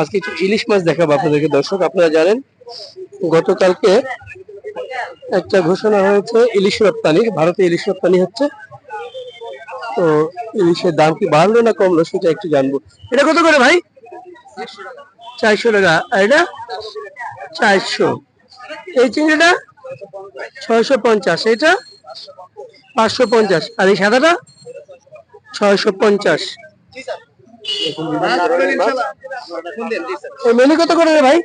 আজকে একটু ইলিশ মাছ দেখাবো আপনাদেরকে। দর্শক, আপনারা জানেন, গতকালকে একটা ঘোষণা হয়েছে, ইলিশ রপ্তানি, ভারতে ইলিশ রপ্তানি হচ্ছে। তো ইলিশের দাম কি বাড়লো না কমলো সেটা একটু জানব। এটা কত করে ভাই? চারশো টাকা। আর এটা? চারশো। এই চিংড়িটা? ছয়শো পঞ্চাশ। এটা পাঁচশো পঞ্চাশ। আর এই সাদাটা? ছয়শো পঞ্চাশ। মেনি কত করে ভাই?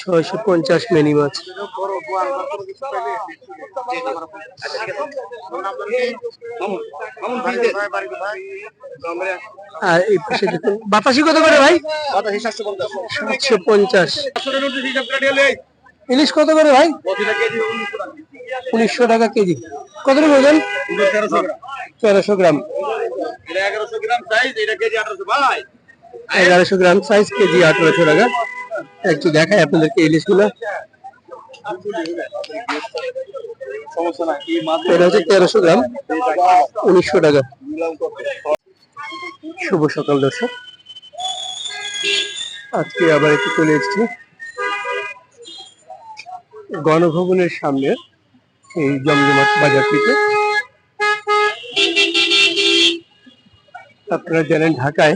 ছয়শো পঞ্চাশ। মেনি মাছ। আর এই পাশে দেখুন বাতাসি কত করে ভাই? সাতশো পঞ্চাশ। ইলিশ কত করে ভাই? উনিশশো টাকা কেজি। কত করে বলবেন তেরোশো গ্রাম। এগারোশো গ্রাম সাইজ কেজি আঠারোশো টাকা। একটু দেখাই আপনাদেরকে ইলিশগুলো। এটা হচ্ছে তেরোশো গ্রাম। উনিশশো টাকা। শুভ সকাল দর্শক। আজকে আবার একটু চলে এসেছি। গণভবনের সামনে এই জমজমাট বাজারটিতে। আপনারা জানেন ঢাকায়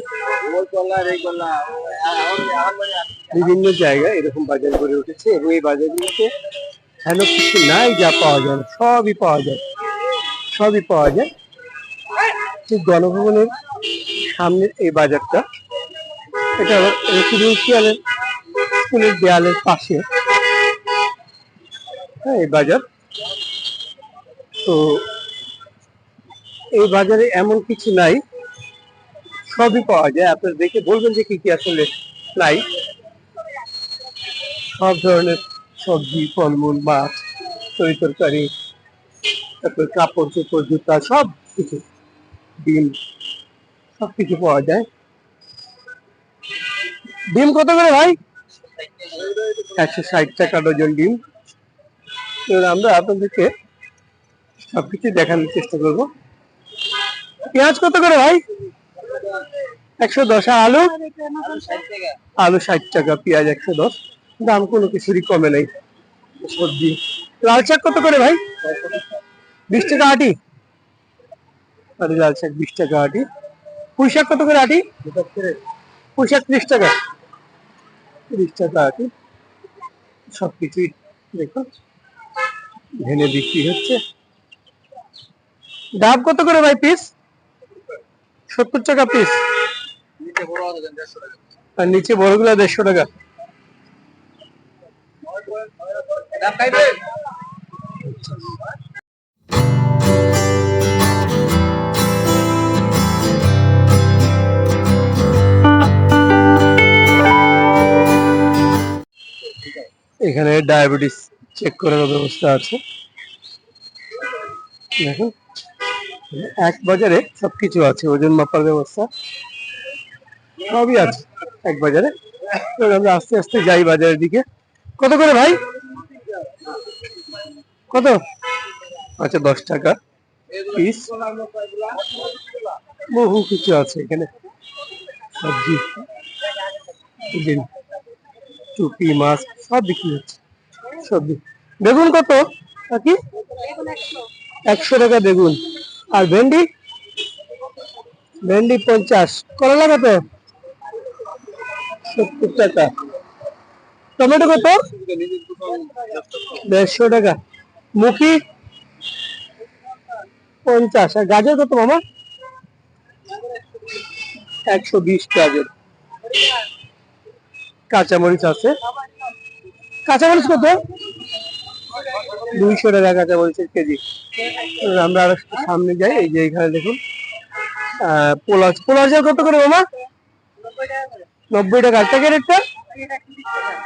বিভিন্ন জায়গায় এরকম বাজার গড়ে উঠেছে এবং এই বাজারগুলোতে হেন কিছু নাই, যা পাওয়া যায়, সবই পাওয়া যায়, সবই পাওয়া যায়। ঠিক গণভবনের সামনের এই বাজারটা, এটা রেসিডেন্সিয়ালের স্কুলের দেয়ালের পাশে। হ্যাঁ এই বাজার। তো এই বাজারে এমন কিছু নাই সবই পাওয়া যায়। আপনারা দেখে বলবেন যে কি কি আসলে নাই সব ধরনের সবজি, ফলমূল, মাছ তরি তরকারি, তারপর কাপড় চোপড়, জুতা, সব কিছু, ডিম, সব কিছু পাওয়া যায়। ডিম কত করে ভাই? একশো ষাট টাকা ডজন ডিম। আমরা আপনাদেরকে সবকিছু দেখানোর চেষ্টা করব। পেঁয়াজ কত করে ভাই? একশো দশ। আলু? আলু ষাট টাকা, পেঁয়াজ একশো দশ। দাম কোনো কিছুরই কমে নেই। সবজি। লাল শাক কত করে ভাই? বিশ টাকা আটি। আর, লাল শাক বিশ টাকা আটি। পুঁই শাক কত করে আটি? পুঁই শাক ত্রিশ টাকা। ত্রিশ টাকা আটি। সবকিছুই দেখুন ভেনে বিক্রি হচ্ছে। ডাব কত করে ভাই পিস সত্তর টাকা পিস আর নিচে বড়গুলা দেড়শো টাকা। এখানে ডায়াবেটিস চেক করার ব্যবস্থা আছে। দেখুন। এক বাজারে সবকিছু আছে, ওজন মাপার ব্যবস্থা সবই আছে এক বাজারে। আমরা আস্তে আস্তে যাই বাজারের দিকে। কত করে ভাই? কত? আচ্ছা দশ টাকা পিস বহু কিছু আছে এখানে। সবজি টুপি মাছ, সব বিক্রি হচ্ছে। সবজি। বেগুন কত? কি একশো টাকা বেগুন। আর ভেন্ডি? ভেন্ডি পঞ্চাশ। করলা কত? সত্তর টাকা। টমেটো কত? দেড়শো টাকা। মুখি? পঞ্চাশ। আর গাজর কত মামা? একশো বিশ গাজর। কাঁচামরিচ আছে। কাঁচামরিচ কত? দুইশো টাকা কাঁচামরিচের কেজি। আমরা আরও সামনে যাই, এই যে এখানে দেখুন। পোলাও পোলাও চাল কত করে মামা? নব্বই টাকা। প্যাকেট একটা?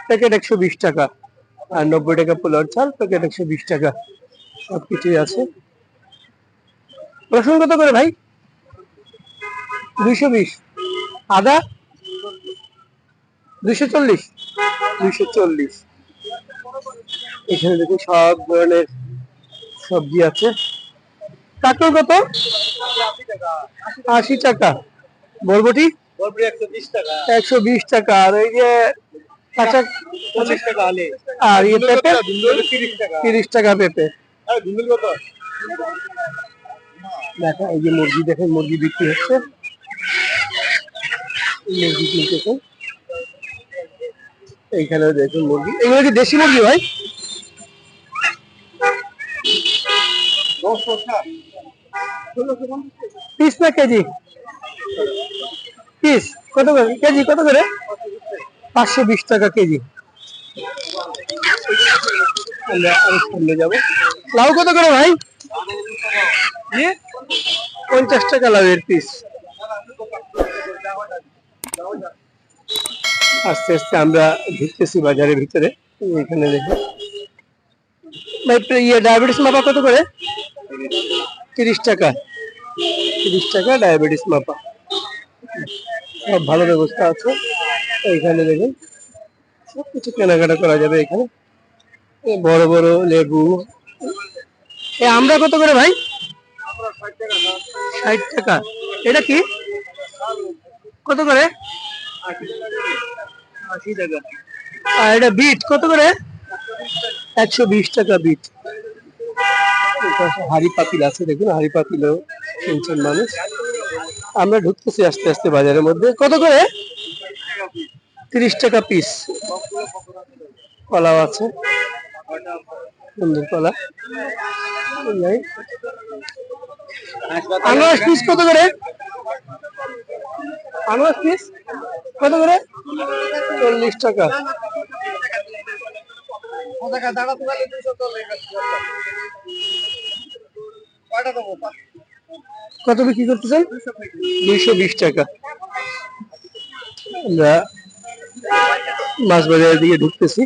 প্যাকেট একশো বিশ টাকা। আর নব্বই টাকা পোলাওর চাল, প্যাকেট একশো বিশ টাকা। সব কিছুই আছে। রসুন কত করে ভাই? দুইশো বিশ। আদা? দুইশো চল্লিশ। দুইশো চল্লিশ। এখানে দেখুন সব ধরনের সবজি আছে। কাকুর কত? আশি টাকা। বরবটি? একশো বিশ টাকা। আর এই যে কাঁচা আর ইয়ে পেঁপে? তিরিশ টাকা। পেঁপে। দেখো এই যে মুরগি দেখেন মুরগি বিক্রি হচ্ছে। মুরগি কিনতেছেন দেখুন মুরগি। এগুলো কি দেশি মুরগি ভাই? পিস না কেজি পিস কত করে? কেজি কত করে? পাঁচশো বিশ টাকা কেজি আমরা লাউ কত করে ভাই? পঞ্চাশ টাকা লাউয়ের পিস আস্তে আস্তে আমরা ঢুকতেছি বাজারের ভিতরে। এখানে দেখো। ভাই ইয়ে ডায়াবেটিস মাপা কত করে? তিরিশ টাকা। তিরিশ টাকা ডায়াবেটিস মাপা। সব ভালো ব্যবস্থা আছে। এইখানে দেখুন সব কিছু কেনাকাটা করা যাবে এখানে। বড় বড় লেবু। এ আমরা কত করে ভাই? ষাট টাকা। এটা কি? কত করে? আশি টাকা। আর এটা বিট কত করে? একশো বিশ টাকা বিট। হাড়ি পাতিল আছে, দেখুন, হাড়ি পাতিলও কিনছেন মানুষ। আমরা ঢুকতেছি আস্তে আস্তে বাজারের মধ্যে। কত করে? তিরিশ টাকা পিস কলাও আছে। সুন্দর কলা। আনারস পিস কত করে? আনারস পিস কত করে? চল্লিশ টাকা। টাকা দাঁড়াতে কত বিক্রি করতেছেন দুইশো বিশ টাকা। আমরা মাছ বাজারের দিকে ঢুকতেছি।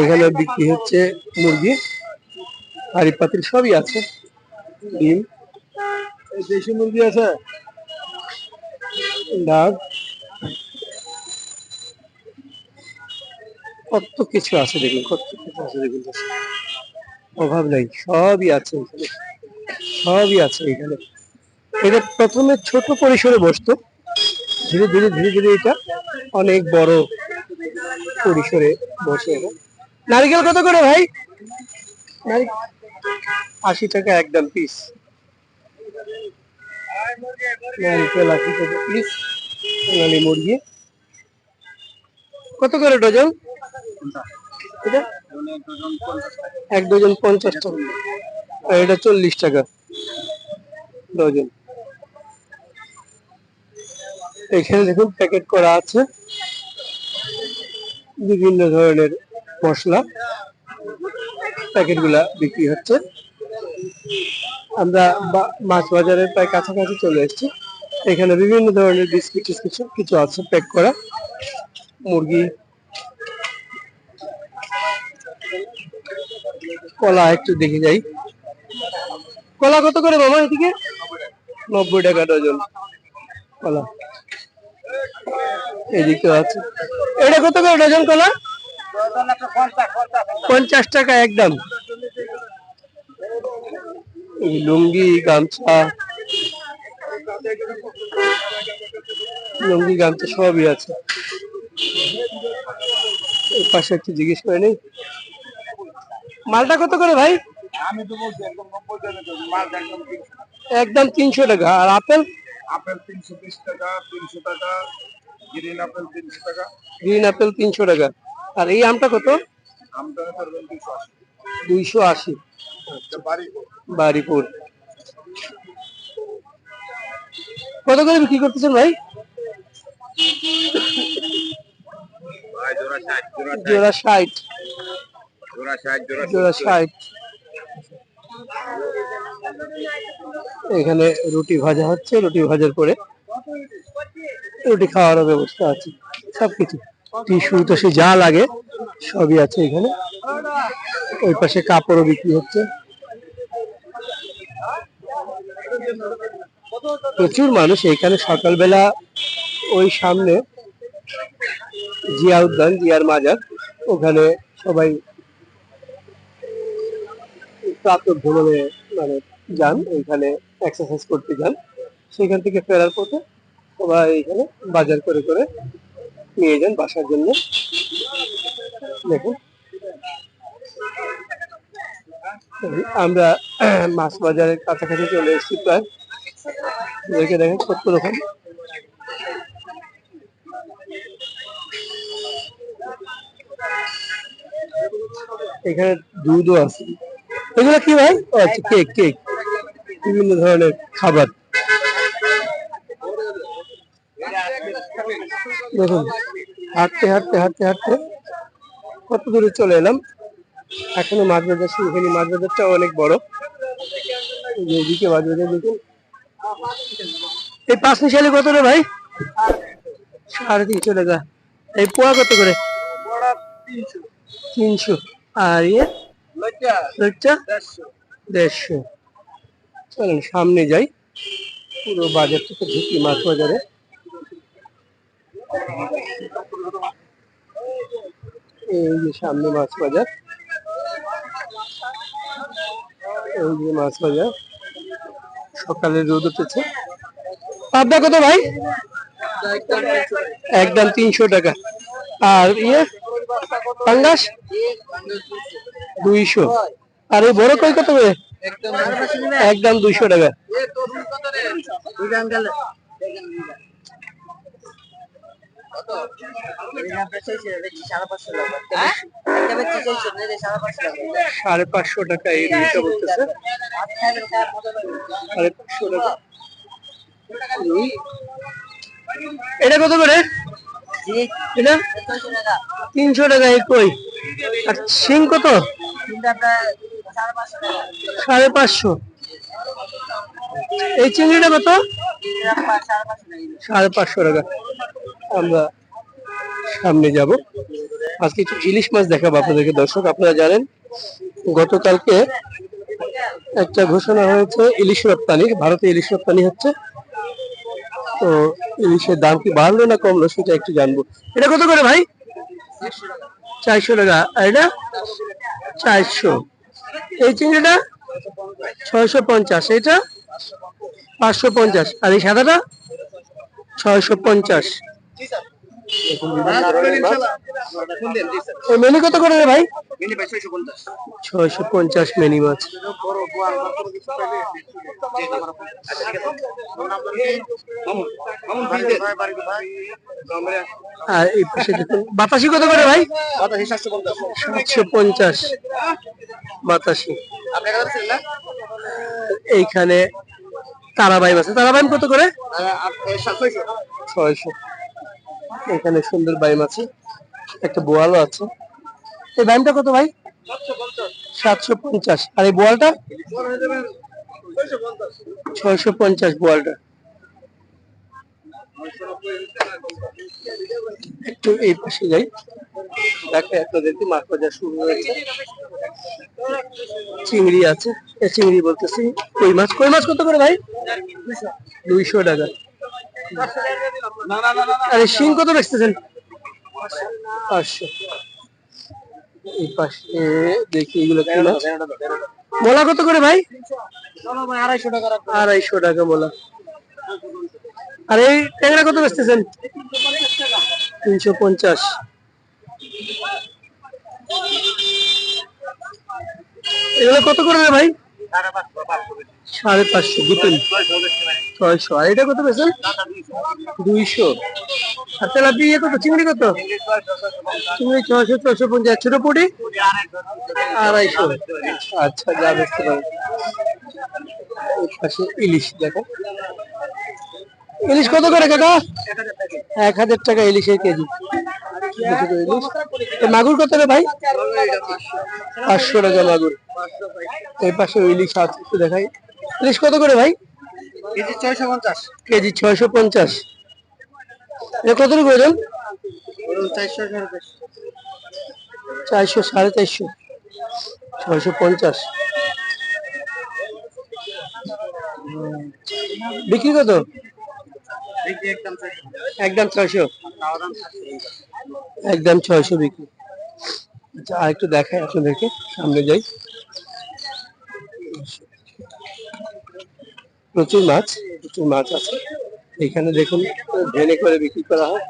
এখানে বিক্রি হচ্ছে মুরগি হাড়ি পাতিল সবই আছে। ডিম। দেশি মুরগি আছে? ডাব। কত কিছু আছে দেখুন কত কিছু আছে দেখুন। অভাব নাই, সবই আছে এখানে, সবই আছে এখানে। এটা প্রথমে ছোট পরিসরে বসতো, ধীরে ধীরে ধীরে ধীরে এটা অনেক বড় পরিসরে বসে নারিকেল কত করে ভাই? আশি টাকা একদম পিস নারিকেল আশি টাকা পিস মুরগি। কত করে ডজন? এক ডজন পঞ্চাশ টাকা। আর এটা চল্লিশ টাকা। ডজন এখানে দেখুন প্যাকেট করা আছে। বিভিন্ন ধরনের মশলা প্যাকেটগুলা বিক্রি হচ্ছে। আমরা মাছ বাজারের প্রায় কাছাকাছি চলে এসেছি। এখানে বিভিন্ন ধরনের বিস্কিট টিস্কিট সব কিছু আছে প্যাক করা। মুরগি কলা, একটু দেখে যাই। কলা কত করে মামা এদিকে? নব্বই টাকা ডজন। কলা। এদিকে আছে। এটা কত করে ডজন কলা? পঞ্চাশ টাকা একদম। লুঙ্গি, গামছা। লুঙ্গি, গামছা সবই আছে। পাশে একটু জিজ্ঞেস করে নেই? মালটা কত করে ভাই? আমি তো বলছি একদম নব্বই টাকা কেজি একদম তিনশো একদম তিনশো টাকা। আর আপেল? আপেল তিনশো বিশ টাকা তিনশো টাকা। গ্রিন আপেল তিনশো টাকা। গ্রিন আপেল তিনশো টাকা। আর এই আমটা কত? আমটা দুইশো আশি। বাড়িপুর। কত করে বিক্রি করতেছেন ভাই? জোড়া ষাট। জোড়া ষাট এখানে রুটি ভাজা হচ্ছে রুটি ভাজার পরে রুটি খাওয়ারও ব্যবস্থা আছে সবকিছু। টিস্যু টসু যা লাগে সবই আছে এখানে। ওই পাশে কাপড়ও বিক্রি হচ্ছে। প্রচুর মানুষ এখানে সকালবেলা ওই সামনে জিয়া উদ্যান জিয়ার মাজার। ওখানে সবাই প্রাতঃ ভ্রমণে মানে যান, ওইখানে এক্সারসাইজ করতে যান। সেখান থেকে ফেরার পথে সবাই এখানে বাজার করে করে নিয়ে যান বাসার জন্য। দেখুন। আমরা মাছ বাজারের কাছাকাছি চলে এসেছি প্রায়। দেখে দেখেন কত রকম। এখানে দুধও আছে। এগুলো কি ভাই? ও আচ্ছা কেক কেক বিভিন্ন ধরনের খাবার। দেখুন হাঁটতে হাঁটতে হাঁটতে হাঁটতে কত দূরে চলে এলাম। এখনও মাছ বাজার শুরু হয়নি। মাছ বাজারটা অনেক বড়। এদিকে মাছ বাজার দেখুন। এই পাঁচ মিশালি কত রে ভাই? সাড়ে তিনশো টাকা। এই পোয়া কত করে? তিনশো। আর ইয়ে দেড়শো। চলেন সামনে যাই। পুরো বাজার থেকে ঢুকি মাছ বাজারে। এই যে সামনে মাছ বাজার। এই যে মাছ বাজার। সকালে রোদ উঠেছে। পাবদা কত ভাই? একদম তিনশো টাকা। আর ইয়ে? পাঙ্গাস? বড় কই কত একদম দুইশো টাকা। সাড়ে পাঁচশো টাকা এই রুইটা বলতেছে। সাড়ে পাঁচশো টাকা। এটা কত করে? এটা তিনশো টাকা, এই কই? আর শিং কত? সাড়ে পাঁচশো। এই চিংড়িটা কত? সাড়ে পাঁচশো টাকা। আমরা সামনে যাব। আজকে কিছু ইলিশ মাছ দেখাবো আপনাদেরকে। দর্শক, আপনারা জানেন, গতকালকে একটা ঘোষণা হয়েছে, ইলিশ রপ্তানির ভারতে ইলিশ রপ্তানি হচ্ছে। তো ইলিশের দাম কি বাড়লো না কমলো সেটা একটু জানব। এটা কত করে ভাই? চারশো টাকা। এটা? চারশো। এই চিংড়িটা? ছয়শো পঞ্চাশ। এটা পাঁচশো পঞ্চাশ। আর এই সাদাটা? ছয়শো পঞ্চাশ। মেনি কত করে রে ভাই? ছয়শো পঞ্চাশ। মেনি মাছ। আর এই পাশে দেখুন বাতাসি কত করে ভাই? সাতশো পঞ্চাশ। বাতাসি। এইখানে তারাবাই আছে। তারাবাই কত করে? ছয়শো। এখানে সুন্দর বাইম আছে, একটা বোয়ালও আছে। এই বাইমটা কত ভাই? সাতশো পঞ্চাশ। আর এই বোয়ালটা? ছয়শো পঞ্চাশ বোয়ালটা। একটু এই পাশে যাই। দেখে আপনাদেরকে মাছ বাজার শুরু হয়েছে। চিংড়ি আছে। চিংড়ি বলতেছি, কই মাছ? কই মাছ কত করে ভাই? দুইশো টাকা। আরে শিং কত বেচতেছেন পাঁচশো। এই দেখি এগুলো মোলা কত করে ভাই? টাকা আড়াইশো টাকা মোলা আর এই ট্যাংরা কত বেচতেছেন? তিনশো পঞ্চাশ। এগুলো কত করে ভাই? সাড়ে পাঁচশো ছয়শো। কত দুইশো। আর কত? চিংড়ি কত? ছয়শো পঞ্চাশ। ছোট আড়াইশো। আচ্ছা পাশে ইলিশ ইলিশ কত করে, কাকা? এক হাজার টাকা ইলিশের কেজি। মাগুর কত রে ভাই? পাঁচশো টাকা মাগুর। এই পাশে ইলিশ আছে দেখাই। ইলিশ কত করে ভাই? কেজি ছয়শো পঞ্চাশ। কেজি ছয়শো পঞ্চাশ। এটা কত করে ওজন চারশো সাড়ে চারশো। ছয়শো পঞ্চাশ। বিক্রি কত? একদম একদম ছয়শো? একদম ছয়শো বিক্রি। আচ্ছা আর একটু দেখাই আপনাদেরকে। সামনে যাই। প্রচুর মাছ প্রচুর মাছ আছে। এখানে দেখুন, ভেনে করে বিক্রি করা হয়।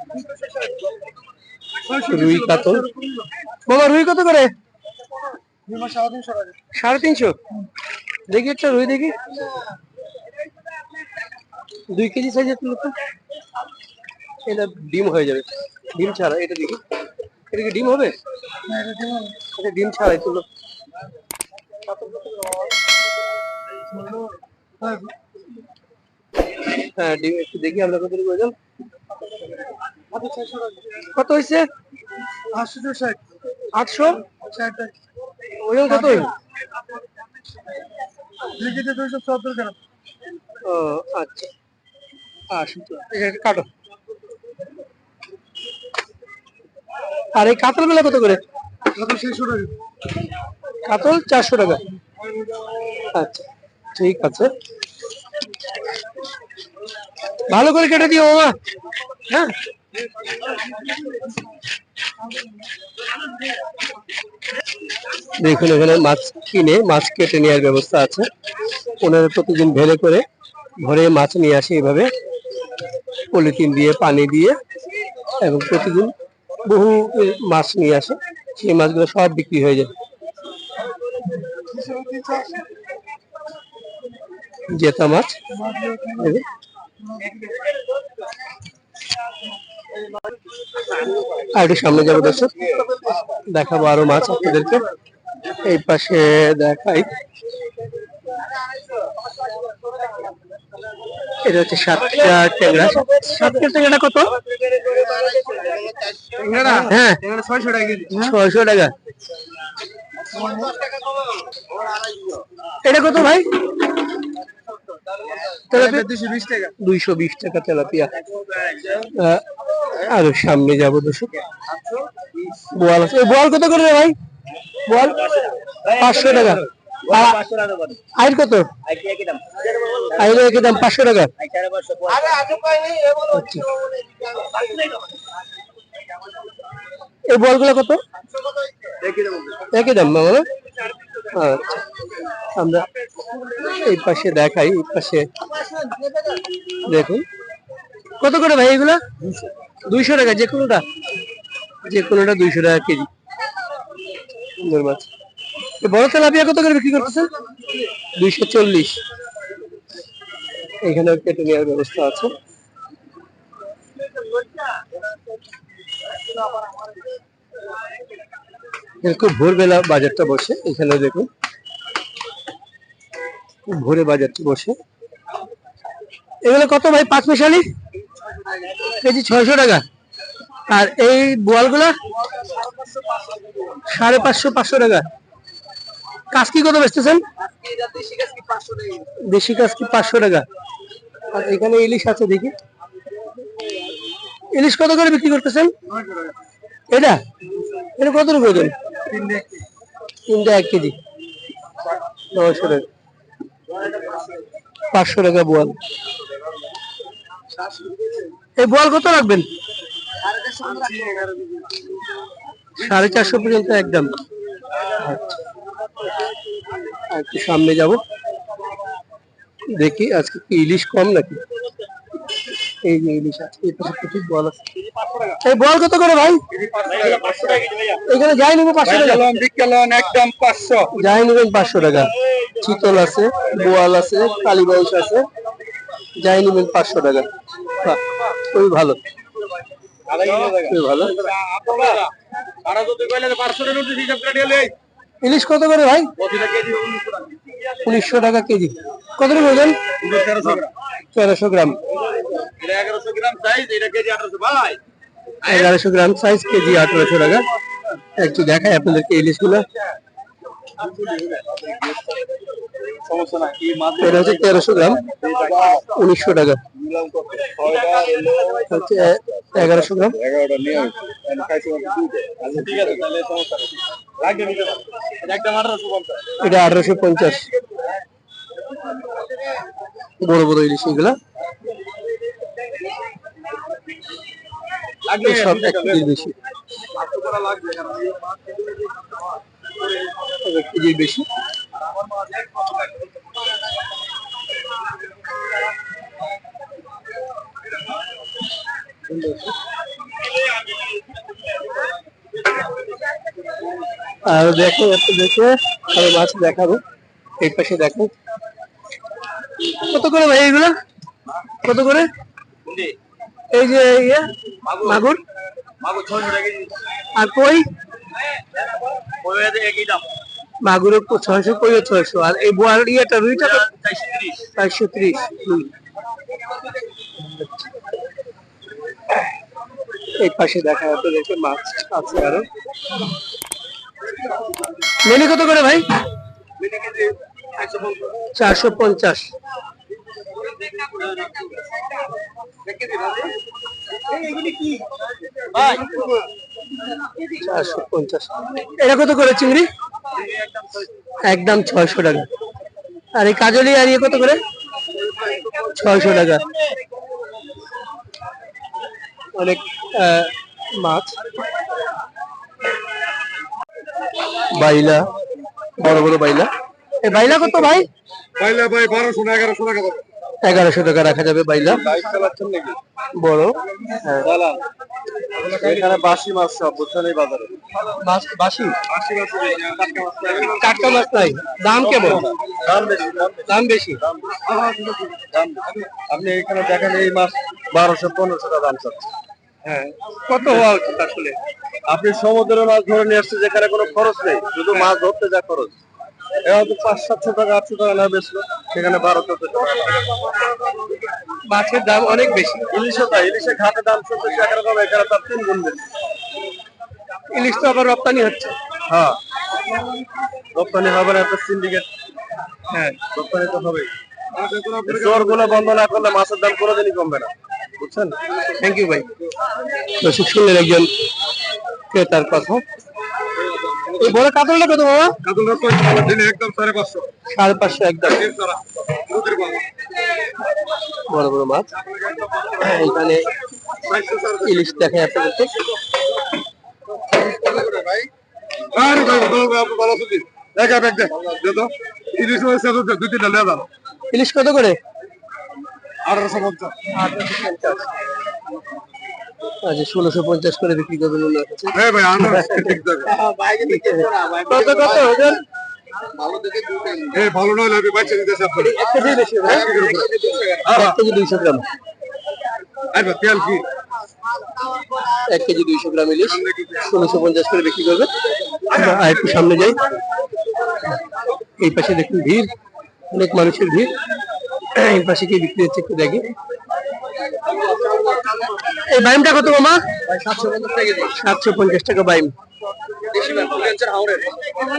রুই কাতল। বাবা, রুই কত করে? সাড়ে তিনশো। দেখি একটা রুই দেখি। দুই কেজি সাইজের তুলো তো। এটা ডিম হয়ে যাবে। ডিম ছাড়া, এটা দেখি। এটা কি ডিম হবে? এটা ডিম ছাড়াই তুলো। হ্যাঁ দেখি আমরা কত প্রয়োজন কত হয়েছে? আটশো? ষাট আটশো ষাট ওজন কত? ও আচ্ছা। আর এই কাতলগুলো কত করে? কত ছয়শো টাকা কাতল চারশো টাকা। আচ্ছা ঠিক আছে। ভালো করে কেটে দিও মামা হ্যাঁ? দেখুন, এখানে মাছ কিনে, মাছ কেটে নেওয়ার ব্যবস্থা আছে। ওনারা প্রতিদিন ভেলে করে ভরে মাছ নিয়ে আসে এইভাবে পলিথিন দিয়ে, পানি দিয়ে, এবং প্রতিদিন বহু মাছ নিয়ে আসে। সেই মাছগুলো সব বিক্রি হয়ে যায়। জেতা মাছ। আর একটু সামনে যাব দর্শক। দেখাবো আরও মাছ আপনাদেরকে। এই পাশে দেখাই। এটা হচ্ছে সাতটা ট্যাংরা। সাতটা ট্যাংরা কত? হ্যাঁ। ছয়শো টাকা ছয়শো টাকা। এটা কত ভাই? দুইশো বিশ টাকা। তেলাপিয়া। আরও সামনে যাব দর্শক বোয়াল আছে। এই বোয়াল কত করে ভাই? বোয়াল? পাঁচশো টাকা। আইর কত? আইর একই দাম পাঁচশো টাকা। আচ্ছা। এই বলগুলো কত? একই দাম? আচ্ছা আমরা এই পাশে দেখাই, এই পাশে দেখুন। কত করে ভাই এগুলা? দুইশো টাকা, যে কোনোটা? যে কোনোটা দুইশো টাকা কেজি। সুন্দর মাছ। বড় তেলাপিয়া কত করে বিক্রি করতেছেন দুইশো চল্লিশ। এখানে কেটে নেওয়ার ব্যবস্থা আছে। খুব ভোরবেলা বাজারটা বসে, এখানে দেখুন। খুব ভোরে বাজারটা বসে। এগুলো কত ভাই, পাঁচ মিশালি? কেজি ছয়শো টাকা। আর এই বোয়ালগুলা? সাড়ে পাঁচশো পাঁচশো টাকা। কাজ কি কত বেচতেছেন? দেশি কাজ কি পাঁচশো টাকা। আর এখানে ইলিশ আছে দেখি। ইলিশ কত করে বিক্রি করতেছেন? এটা? এটা কত রুপে তিনটা এক কেজি। নয়শো টাকা। পাঁচশো টাকা বোয়াল। এই বোয়াল কত রাখবেন? সাড়ে চারশো পর্যন্ত একদম। আচ্ছা। একটু সামনে যাব। দেখি আজকে কি ইলিশ কম নাকি? এই যে ইলিশ আছে এই পাশে প্রচুর বল আছে। এই বল কত করে ভাই? এখানে যাই নেব পাঁচশো টাকা। একদম পাঁচশো। যাই নেবেন পাঁচশো টাকা। চিতল আছে বোয়াল আছে কালীবাউস আছে। যাই নেবেন পাঁচশো টাকা। বাহ, খুবই ভালো। ভালো। ইলিশ কত করে ভাই? উনিশশো টাকা কেজি। কত করে বলবেন তেরোশো গ্রাম। এগারোশো গ্রাম সাইজ কেজি আঠারোশো। টাকা। একটু দেখাই আপনাদেরকে ইলিশগুলো সমস্যা না এই মাছ এটা হচ্ছে তেরোশো গ্রাম, উনিশশো টাকা। এগারোশো গ্রাম। আঠারোশো এটা আঠারোশো পঞ্চাশ। বড় বড় ইলিশ এগুলা সব এক কেজির বেশি। হয়, সব এক কেজির বেশি। আর দেখো একটু দেখে আরও মাছ দেখাবো। এই পাশে দেখো। কত করে ভাই এগুলো? কত করে? এই যে ইয়ে মাগুর। আর কই? মাগুরের ছয়শো, কই ছয়শো? আর এই বোয়ার ইয়েটা রুইটা চারশো তিরিশ। ত্রিশ এই পাশে দেখা যাচ্ছে, দেখে মাছ আছে আরও। মেনি কত করে ভাই? চারশো পঞ্চাশ। চারশো পঞ্চাশ এটা কত করে চিংড়ি? একদম ছয়শো টাকা। আর এই কাজলি আর ইয়ে কত করে? ছয়শো টাকা। অনেক মাছ। বাইলা, বড় বড় বাইলা। এই বাইলা কত ভাই? পাইলে ভাই বারোশো এগারোশো টাকা এগারোশো টাকা রাখা যাবে বাইলা। বড়। হ্যাঁ। এখানে বাসি মাছ সব বুঝছেন এই বাজারে। মাছ বাসি বাসি টাটকা মাছ নাই। দাম কেমন? বেশি দাম বেশি। দাম বেশি। আপনি এখানে দেখেন এই মাছ বারোশো পনেরোশো টাকা দাম চাচ্ছে। হ্যাঁ। কত হওয়া উচিত আসলে? আপনি সমুদ্রের মাছ ধরে নিয়ে আসছে যেখানে কোনো খরচ নেই। শুধু মাছ ধরতে যা খরচ। এরা তো পাঁচ সাতশো টাকা আটশো টাকা না বেচলো। সেখানে বারো চোদ্দ টাকা। মাছের দাম অনেক বেশি। ইলিশও তাই ইলিশে ঘাটে দাম এখানে তার তিন গুণ বেশি। ইলিশ তো আবার রপ্তানি হচ্ছে। হ্যাঁ। রপ্তানি হবে না তো সিন্ডিকেট হ্যাঁ। রপ্তানি তো হবেই। চোরগুলো বন্ধ না করলে মাছের দাম কোনোদিনই কমবে না। বুঝছেন? থ্যাংক ইউ ভাই। দর্শক শুনলেন একজন ক্রেতার কথা। এই বড় কাতলটা কত বাবা? কাতল রপ্তানি দিনে একদম সাড়ে পাঁচশো। সাড়ে পাঁচশো একদম। বড় বড় মাছ। এখানে ইলিশ আপনাদেরকে। দেখা তো। ইলিশ কত করে? আঠারোশো পঞ্চাশ। আচ্ছা ষোলোশো পঞ্চাশ করে বিক্রি করবেন ওনার কাছে। হ্যাঁ ভাই কত কত ওজন? এই ভালো নয় লাগবে বাচ্চা দিতে সব করে কেজি এক কেজি দুইশো গ্রাম। আরে তেল কি? এক কেজি দুইশো গ্রাম ইলিশ। ষোলোশো পঞ্চাশ করে বিক্রি করবে আর একটু সামনে যাই। এই পাশে দেখুন ভিড়। অনেক মানুষের ভিড়। এই পাশে কি বিক্রি হচ্ছে একটু দেখি। এই বাইমটা কত মামা? সাতশো পঞ্চাশ টাকা বাইম।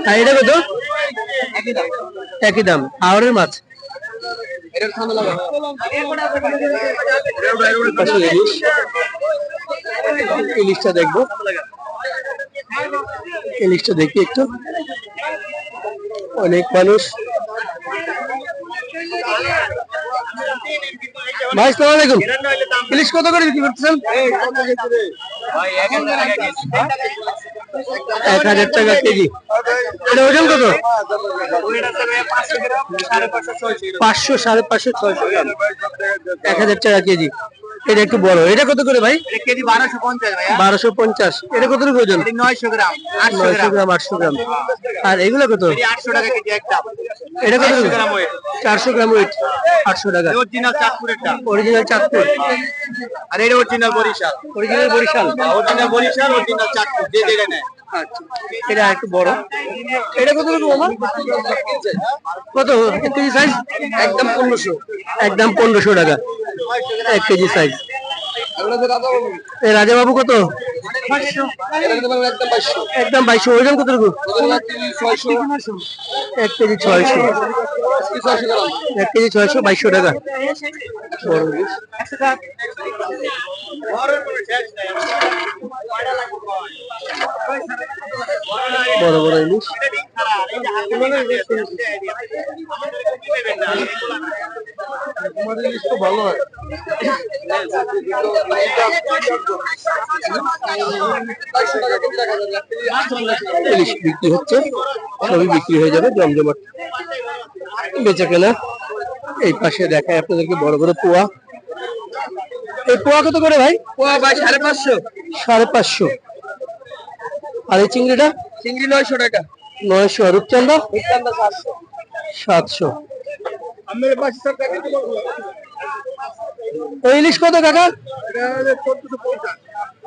আর এটা কত? একই দাম। হাওড়ের মাছ? ইলিশটা দেখব। ইলিশটা দেখি একটু। অনেক মানুষ। ভাই সালাম আলাইকুম ইলিশ কত করে বিক্রি করতেছেন? এক হাজার টাকা কেজি। এটা ওজন কত? পাঁচশো সাড়ে পাঁচশো ছয়শো এক হাজার টাকা কেজি। এটা একটু বড়। এটা কত করে ভাই? কেজি বারোশো পঞ্চাশ বারোশো পঞ্চাশ। এটা কত করে ওজন নয়শো গ্রাম আটশো নয়শো গ্রাম। গ্রাম আটশো গ্রাম। আর এগুলো কত? আটশো টাকা কেজি একটা। এটা কত? চারশো গ্রাম weight। চারশো গ্রাম ওয়েট আটশো টাকা। অরিজিনাল চাঁদপুরেরটা। অরিজিনাল চাঁদপুর। আর এটা original Barishal. Original Barishal. Original Barishal original Chandpur. যে জায়গায় নেয়। আচ্ছা এটা একটু বড়। এটা কত করে মামা? কত এক কেজি সাইজ একদম পনেরোশো। একদম পনেরোশো টাকা। এক কেজি সাইজ এই রাজাবাবু কত? একদম বাইশশো। ওজন কত এক কেজি ছয়শো। এক কেজি ছয়শো বাইশশো টাকা। বড় ইলিশ। বড় বড় ইলিশ। ভালো হয় ইলিশ বিক্রি হচ্ছে সবই বিক্রি হয়ে যাবে জমজমাট। বেচা কেনা এই পাশে দেখায় আপনাদেরকে বড় বড় পোয়া। এই পোয়া কত করে ভাই? পোয়া ভাই সাড়ে পাঁচশো। সাড়ে পাঁচশো। আর এই চিংড়িটা? চিংড়ি নয়শো টাকা। নয়শো। রূপচান্দা রূপচান্দা সাতশো। সাতশো। ওই ইলিশ কত কাকা?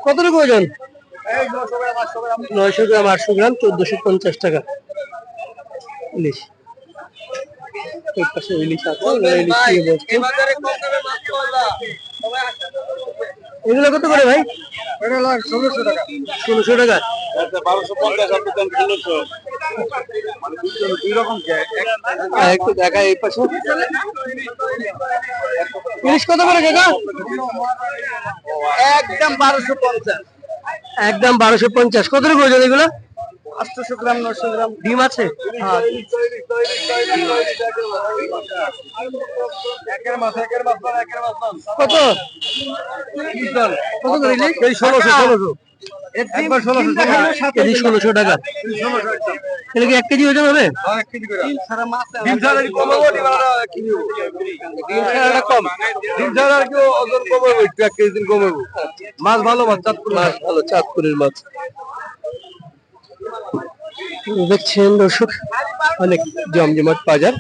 কতটুকু ওজন? নয়শো গ্রাম আটশো গ্রাম। চোদ্দশো পঞ্চাশ টাকা। ইলিশ। এর পাশে ইলিশ আছে ওরা ইলিশ নিয়ে বসছে। এগুলো কত করে ভাই? ষোলোশো টাকা। ষোলোশো টাকা। বারোশো পঞ্চাশ আপনি দেন ষোলোশো দুই রকম একটু দেখা এই পাশে। ইলিশ কত করে কাকা? একদম বারোশো পঞ্চাশ। একদম বারোশো পঞ্চাশ। কতটুকু ওজন এগুলো? আটশোশো গ্রাম নশো গ্রাম। ডিম আছে? হ্যাঁ। কত? কত করে ষোলোশো ষোলোশো। কেজি। ষোলোশো টাকা। এটা কি এক কেজি ওজন হবে? মাছ ভালো মাছ চাঁদপুর মাছ ভালো চাঁদপুরের মাছ। দেখছেন দর্শক অনেক জমজমাট বাজার।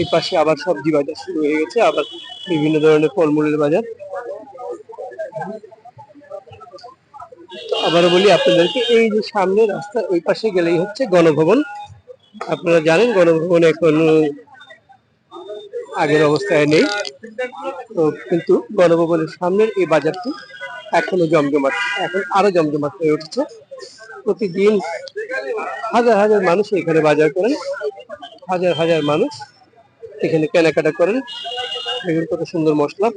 এই পাশে আবার সবজি বাজার শুরু হয়ে গেছে। আবার বিভিন্ন ধরনের ফলমূলের বাজার। তো আবারও বলি আপনাদেরকে, এই যে সামনে রাস্তার ওই পাশে গেলেই হচ্ছে গণভবন। আপনারা জানেন, গণভবন এখন আগের অবস্থায় নেই। তো কিন্তু গণভবনের সামনের এই বাজারটি এখনও জমজমাট, এখন আরও জমজমাট হয়ে উঠছে। প্রতিদিন হাজার হাজার মানুষ এখানে বাজার করেন, হাজার হাজার মানুষ এখানে কেনাকাটা করেন। এগুলো কত সুন্দর মশলা।